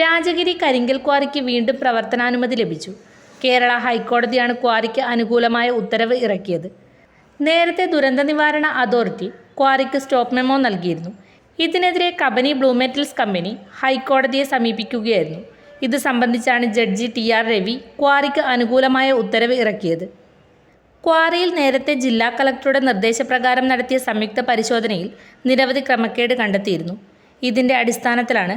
രാജഗിരി കരിങ്കൽ ക്വാറിക്ക് വീണ്ടും പ്രവർത്തനാനുമതി ലഭിച്ചു. കേരള ഹൈക്കോടതിയാണ് ക്വാറിക്ക് അനുകൂലമായ ഉത്തരവ് ഇറക്കിയത്. നേരത്തെ ദുരന്ത നിവാരണ അതോറിറ്റി ക്വാറിക്ക് സ്റ്റോപ്പ് മെമ്മോ നൽകിയിരുന്നു. ഇതിനെതിരെ കബനി ബ്ലൂമെറ്റൽസ് കമ്പനി ഹൈക്കോടതിയെ സമീപിക്കുകയായിരുന്നു. ഇത് സംബന്ധിച്ചാണ് ജഡ്ജി ടി ആർ രവി ക്വാറിക്ക് അനുകൂലമായ ഉത്തരവ് ഇറക്കിയത്. ക്വാറിയിൽ നേരത്തെ ജില്ലാ കളക്ടറുടെ നിർദ്ദേശപ്രകാരം നടത്തിയ സംയുക്ത പരിശോധനയിൽ നിരവധി ക്രമക്കേട് കണ്ടെത്തിയിരുന്നു. ഇതിന്റെ അടിസ്ഥാനത്തിലാണ്